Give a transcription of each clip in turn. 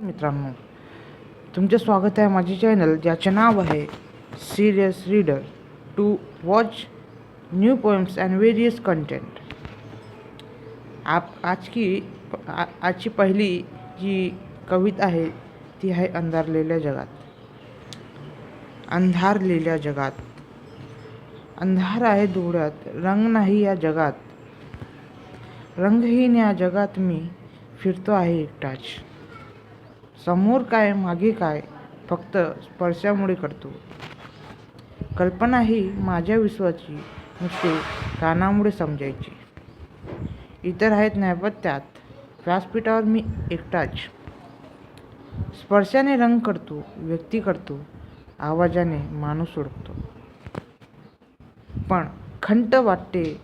मित्रांनो तुमचे स्वागत आहे माझे चॅनल ज्याचे नाव आहे serious reader to watch new poems and various content आप आज की आजची पहिली जी कविता आहे ती आहे अंधारलेल्या जगात. अंधारलेल्या जगात. अंधार आहे डोळ्यात रंग नाही या जगात. रंगहीन या जगात मी फिरतो आहे एकटाच. समोर काय मागे काय फक्त स्पर्शामुळे करतो. कल्पना ही माझ्या विश्वाची नुसते कानामुळे समजायची. इतर आहेत नैपत्यात व्यासपीठावर मी एकटाच. स्पर्शाने रंग करतो व्यक्ती करतो आवाजाने माणूस ओळखतो. पण खंट वाटते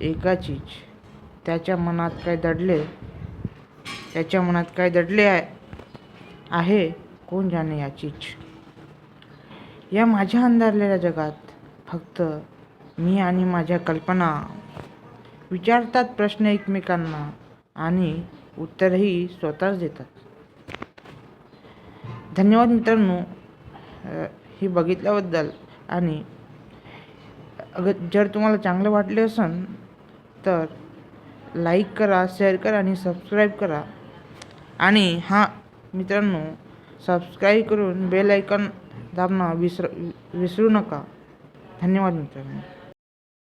एकाचीच. त्याच्या मनात काय दडले त्याच्या मनात काय दडले आहे आहे? कोण जाणे याचीच या माझ्या अंधारलेल्या जगात फक्त मी आणि माझ्या कल्पना विचारतात प्रश्न एकमेकांना आणि उत्तरही स्वतःच देतात. धन्यवाद मित्रांनो ही बघितल्याबद्दल. आणि अगर जर तुम्हाला चांगलं वाटले असेल तर लाईक करा शेअर करा आणि सबस्क्राईब करा. आणि हा मित्रांनो सबस्क्राईब करून बेल आयकॉन दाबणं विसर विसरू नका. धन्यवाद मित्रांनो.